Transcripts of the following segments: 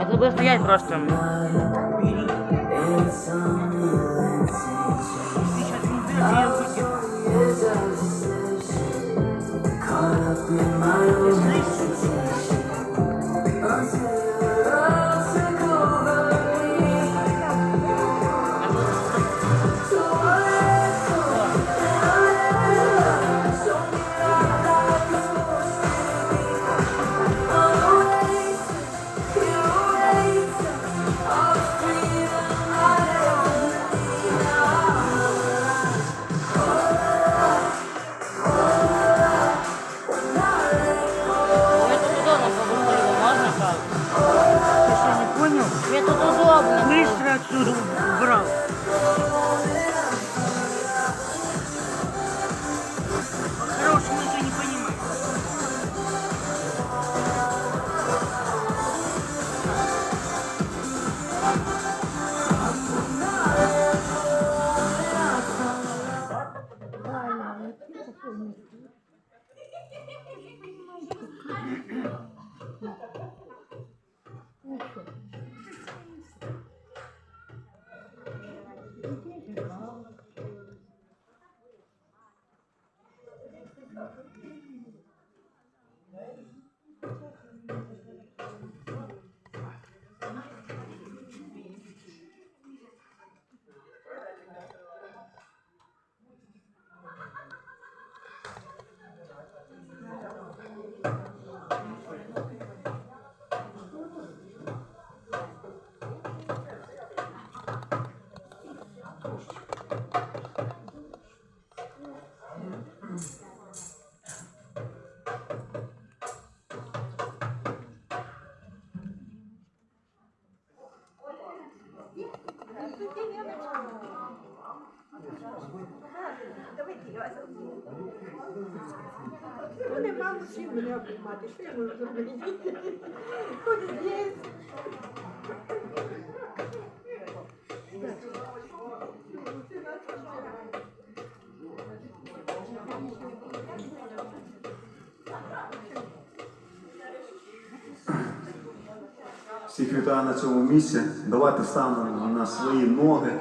А тут буде стоять просто. Ми понял? Ми тут удобно. Быстро отсюда убрал. Ну, нема мужчин мене обіймати, що я можу зробити? Хоч здесь. Всіх вітаю на цьому місці. Давайте станемо на свої ноги.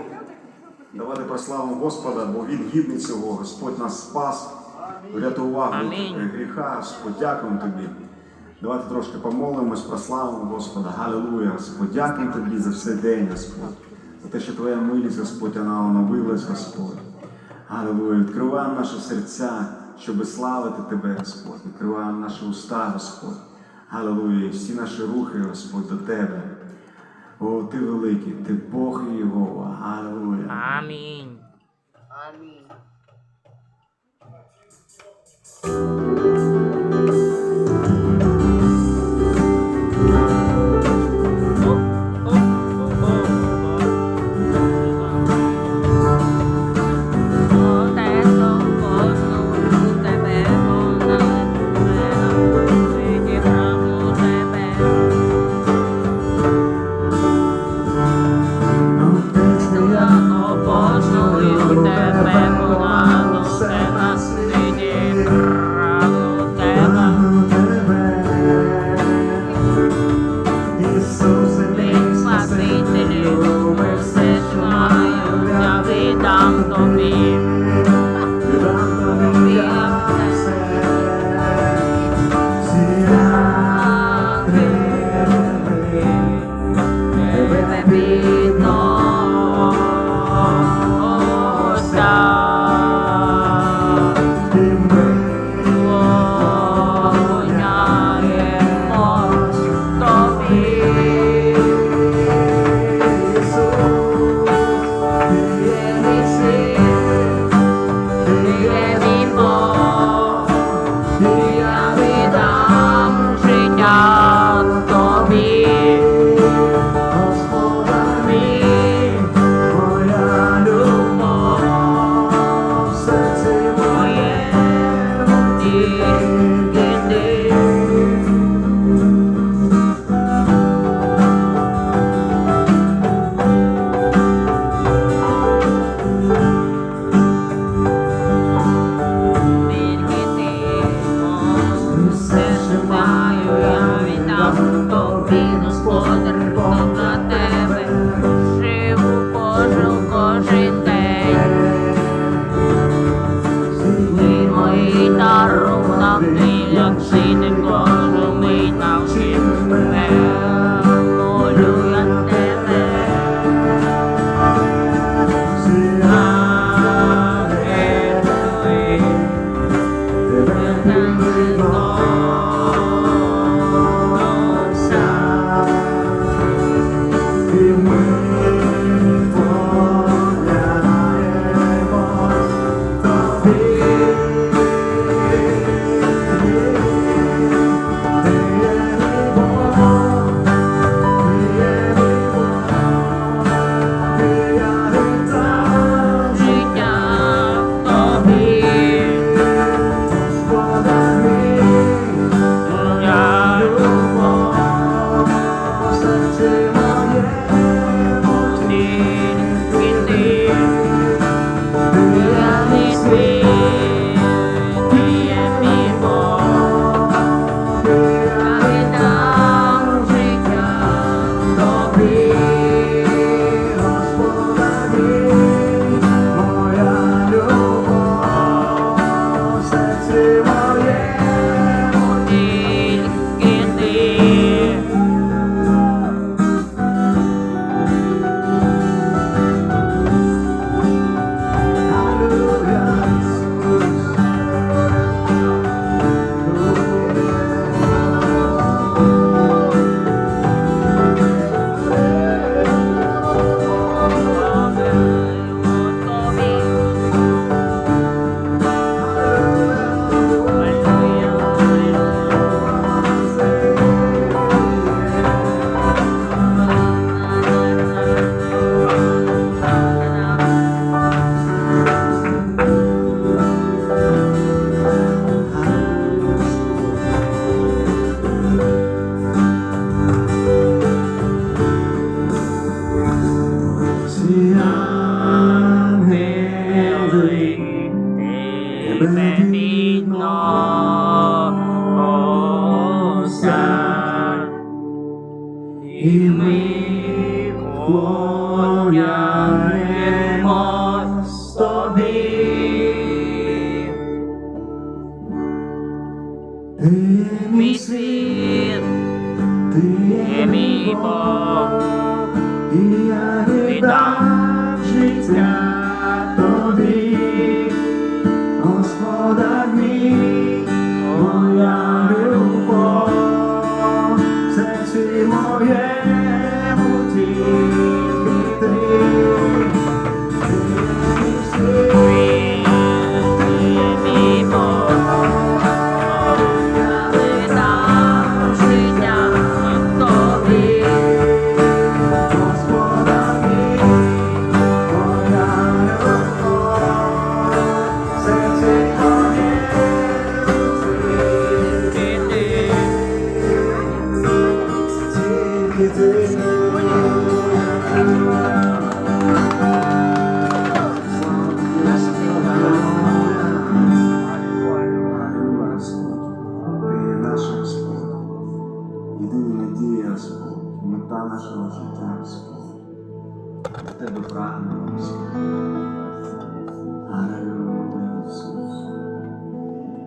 Давайте прославимо Господа, бо Він гідний цього. Господь нас спас, врятував від гріха. Господь, дякуємо тобі. Давайте трошки помолимось, прославимо Господа. Галилуя, Господь. Дякуємо тобі за цей день, Господь. За те, що твоя милість, Господь, вона оновилась, Господь. Галилуя. Відкриваємо наші серця, щоб славити Тебе, Господь. Відкриваємо наші уста, Господь. Галилуя. І всі наші рухи, Господь, до Тебе. О, ти великий, ти Бог і Єгова. Галилуя. Амінь. Обожнюю тебе,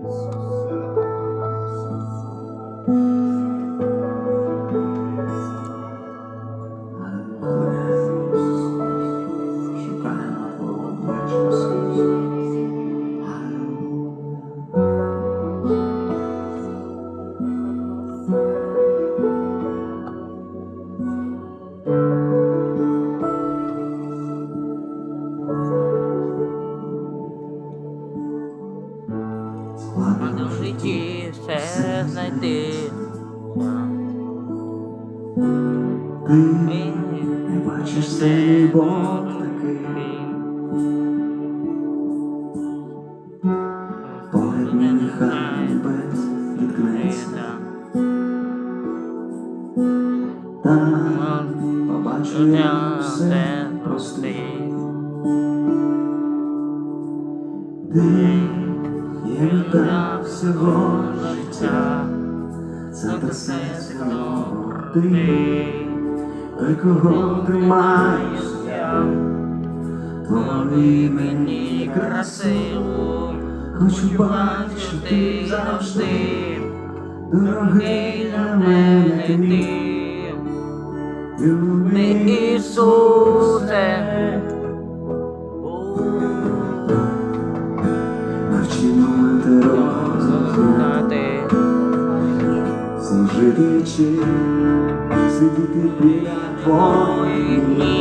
So Там побачу я все прости. Ти є мета всього життя, записи слово ти, той кого тримаюсь я, Твори мені красиву, хочу бачити завжди, дорогий для мене ти. Isso é bom. A ti não entrará nada. De ti, se te pegar, põe.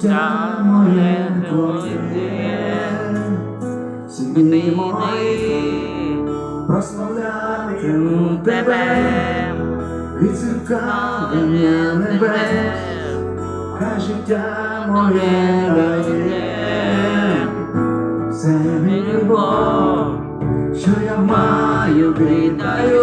життя моє твоє, Світи мої прославлятиму тебе, відзеркалення небес, хай життя моє дає, все любов, що я маю, віддаю.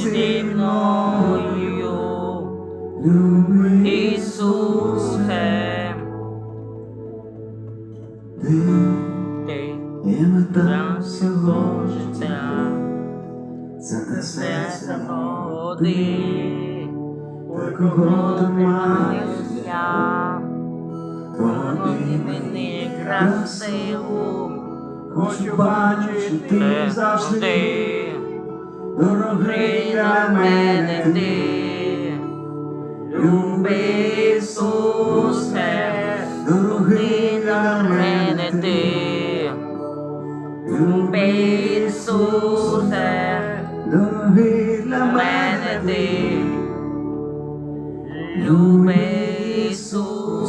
здібно. Lume Jesús.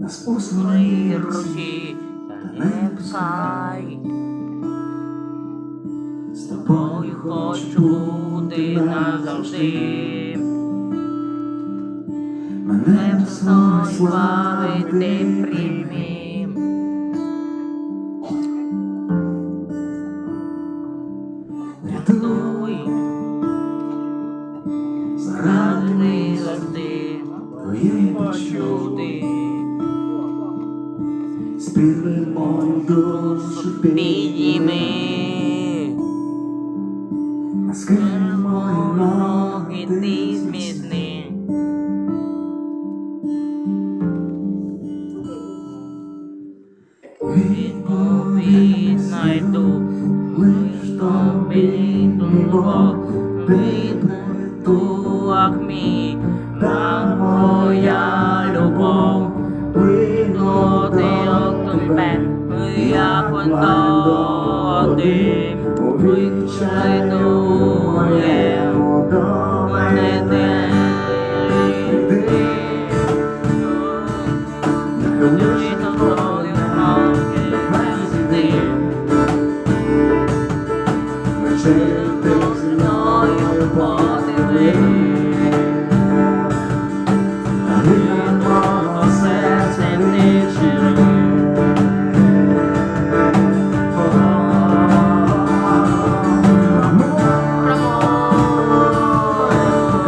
нас у своїй руці та не пускай. З тобою хочу бути назавжди. Мене в слави не приймай. me the Lord,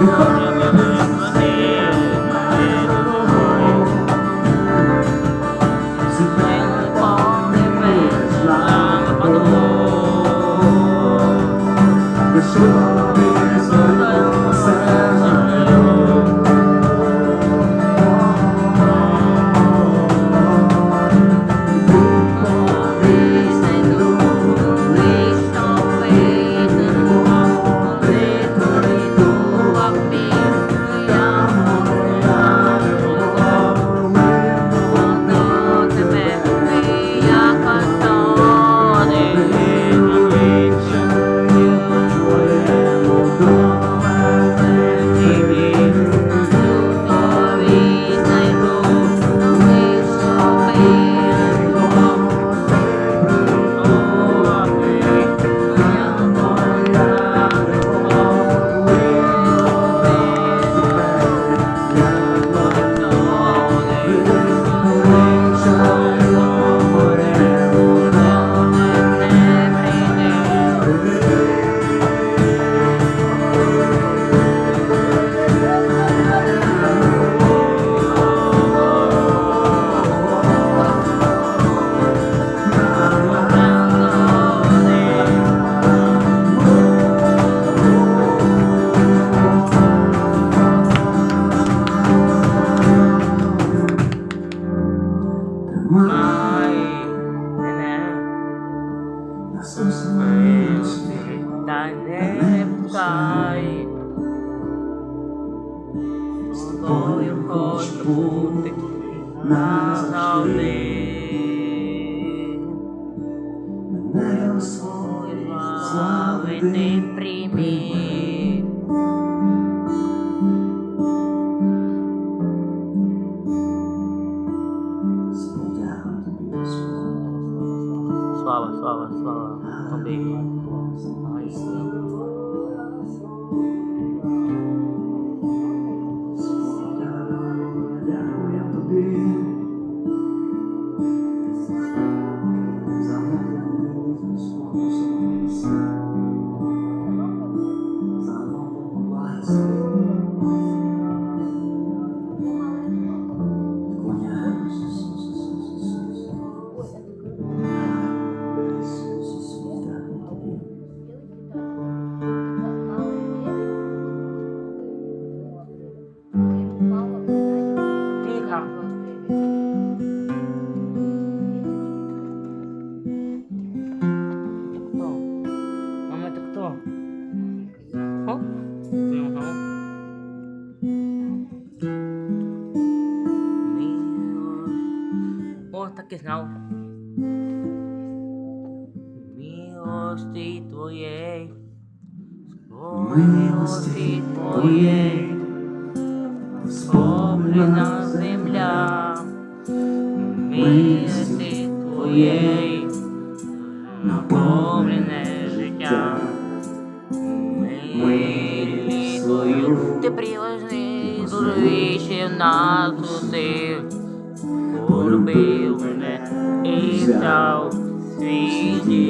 Because We're милості твоєї, сповнена земля, милості твоєї, наповнене життя, милі свою, ти приложний зловіще нас усіх, полюбив мене і дав свій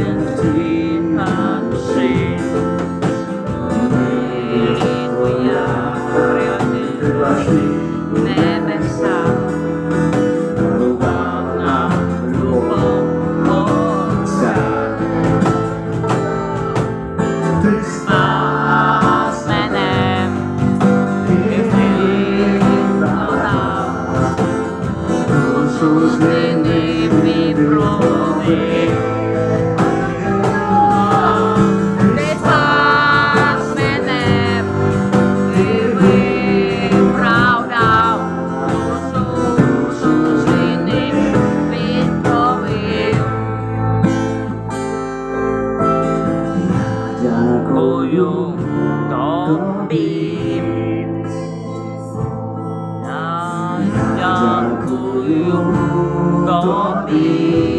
empty. dùng tổ bìm Hãy subscribe cho kênh Ghiền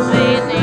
Jose.